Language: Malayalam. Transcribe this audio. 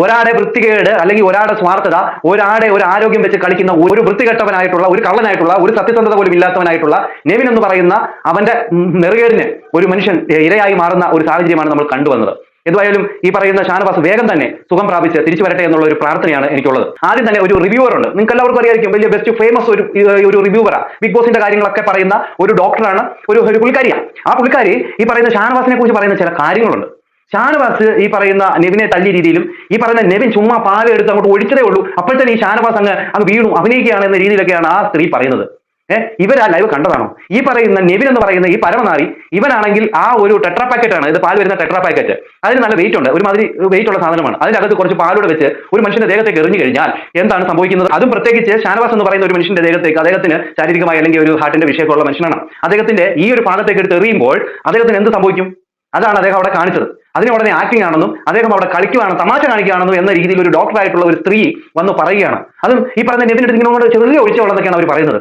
ഒരാടെ വൃത്തികേട് അല്ലെങ്കിൽ ഒരാടെ സ്വാർത്ഥത ഒരാടെ ഒരു ആരോഗ്യം വെച്ച് കളിക്കുന്ന ഒരു വൃത്തികെട്ടവനായിട്ടുള്ള ഒരു കള്ളനായിട്ടുള്ള ഒരു സത്യസന്ധത പോലും ഇല്ലാത്തവനായിട്ടുള്ള നെവിൻ എന്ന് പറയുന്ന അവന്റെ നെറുകേടിന് ഒരു മനുഷ്യൻ ഇരയായി മാറുന്ന ഒരു സാഹചര്യമാണ് നമ്മൾ കണ്ടുവന്നത്. എന്തുവായാലും ഈ പറയുന്ന ഷാനവാസ് വേഗം തന്നെ സുഖം പ്രാപിച്ച് തിരിച്ചു വരട്ടെ എന്നുള്ള ഒരു പ്രാർത്ഥനയാണ് എനിക്കുള്ളത്. ആദ്യം തന്നെ ഒരു റിവ്യൂവർ ഉണ്ട്. നിങ്ങൾക്ക് എല്ലാവർക്കും അറിയായിരിക്കും വലിയ ബെസ്റ്റ് ഫേമസ് ഒരു ഒരു റിവ്യൂവറാണ് ബിഗ് ബോസിന്റെ കാര്യങ്ങളൊക്കെ പറയുന്ന ഒരു ഡോക്ടറാണ് ഒരു ഒരു പുള്ളിക്കാരിയാണ് ആ പുള്ളിക്കാരി ഈ പറയുന്ന ഷാനവാസിനെ കുറിച്ച് പറയുന്ന ചില കാര്യങ്ങളുണ്ട്. ഷാനവാസ് ഈ പറയുന്ന നെവിനെ തല്ലിയ രീതിയിലും ഈ പറയുന്ന നെവിൻ ചുമ്മാ പാവ എടുത്ത് അങ്ങോട്ട് ഒഴിച്ചതേ ഉള്ളൂ. അപ്പോൾ തന്നെ ഈ ഷാനവാസ് അങ്ങ് അങ്ങ് വീണു. അഭിനയിക്കുകയാണ് എന്ന രീതിയിലൊക്കെയാണ് ആ സ്ത്രീ പറയുന്നത്. ഏഹ് ഇവരാ ലൈവ് കണ്ടതാണോ? ഈ പറയുന്ന നെവിൻ എന്ന് പറയുന്ന ഈ പരമനാറി ഇവനാണെങ്കിൽ ആ ഒരു ടെട്രാ പാക്കറ്റ് ആണ്. ഇത് പാൽ വരുന്ന ടെട്രാ പാക്കറ്റ് അതിന് നല്ല വെയിറ്റ് ഉണ്ട്. ഒരു ഒരുമാതിരി വെയിറ്റ് ഉള്ള സാധനമാണ്. അതിനകത്ത് കുറച്ച് പാലൂടെ വെച്ച് ഒരു മനുഷ്യന്റെ ദേഹത്തേക്ക് എറിഞ്ഞു കഴിഞ്ഞാൽ എന്താണ് സംഭവിക്കുന്നത്? അതും പ്രത്യേകിച്ച് ഷാനവാസ് എന്ന് പറയുന്ന ഒരു മനുഷ്യന്റെ ദേഹത്തേക്ക് അദ്ദേഹത്തിന് ശാരീരികമായി അല്ലെങ്കിൽ ഒരു ഹാർട്ടിന്റെ വിഷയമൊക്കെ മനുഷ്യനാണ്. അദ്ദേഹത്തിന്റെ ഈ ഒരു ഭാഗത്തേക്ക് എടുത്ത് എറിയുമ്പോൾ അദ്ദേഹത്തിന് എന്ത് സംഭവിക്കും? അതാണ് അദ്ദേഹം അവിടെ കാണിച്ചത്. അതിന് ഉടനെ ആക്ടിംഗ് ആണെന്നും അദ്ദേഹം അവിടെ കളിക്കുകയാണ് തമാശ കാണിക്കുകയാണെന്നും എന്ന രീതിയിൽ ഒരു ഡോക്ടറായിട്ടുള്ള ഒരു സ്ത്രീ വന്ന് പറയുകയാണ്. അതും ഈ പറഞ്ഞ നിതിൻ എടുത്തിങ്ങനെ ചെറിയ ഒഴിച്ച എന്നൊക്കെയാണ് അവർ പറയുന്നത്.